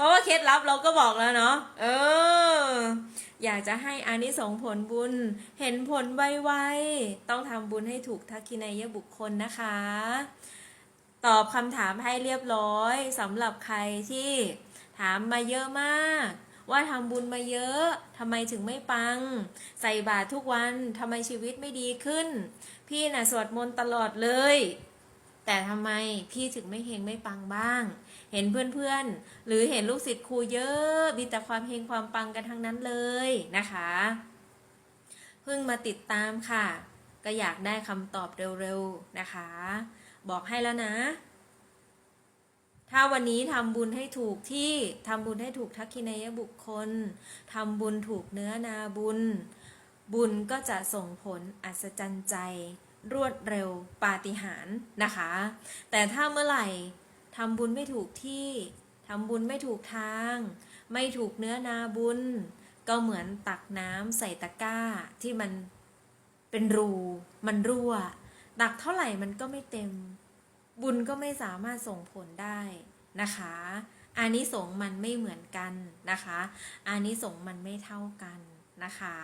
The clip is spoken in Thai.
เพราะว่าเคล็ดลับเราก็บอกแล้วเนาะ เออ อยากจะให้อานิสงส์ผลบุญ เห็นผลไวๆ ต้องทำบุญให้ถูกทักกินายบุคคลนะคะ ตอบคำถามให้เรียบร้อยสำหรับใครที่ถามมาเยอะมาก ว่าทำบุญมาเยอะทำไมถึงไม่ปัง ใส่บาตรทุกวันทำไมชีวิตไม่ดีขึ้น พี่น่ะสวดมนต์ตลอดเลย แต่ทำไมพี่ถึงไม่เฮงไม่ปังบ้าง เห็นเพื่อนๆ หรือเห็นลูกศิษย์ครูเยอะมีแต่ความเฮงความปังกันทั้งนั้นเลยนะคะเพิ่งมาติดตามค่ะ ก็อยากได้คำตอบเร็วๆนะคะ บอกให้แล้วนะ ถ้าวันนี้ทำบุญให้ถูกที่ทำบุญให้ถูกทักขินายบุคคลทำบุญถูกเนื้อนาบุญ บุญก็จะส่งผลอัศจรรย์ใจ รวดเร็วปาฏิหาริย์นะคะ แต่ถ้าเมื่อไหร่ทำบุญไม่ถูกที่ทำบุญไม่ถูกทาง ไม่ถูกเนื้อนาบุญ ก็เหมือนตักน้ำใส่ตะกร้าที่มันเป็นรู มันรั่ว ตักเท่าไหร่มันก็ไม่เต็ม บุญก็ไม่สามารถส่งผลได้นะคะอานิสงส์มันไม่เหมือนกันนะคะอานิสงส์มันไม่เท่ากันนะคะ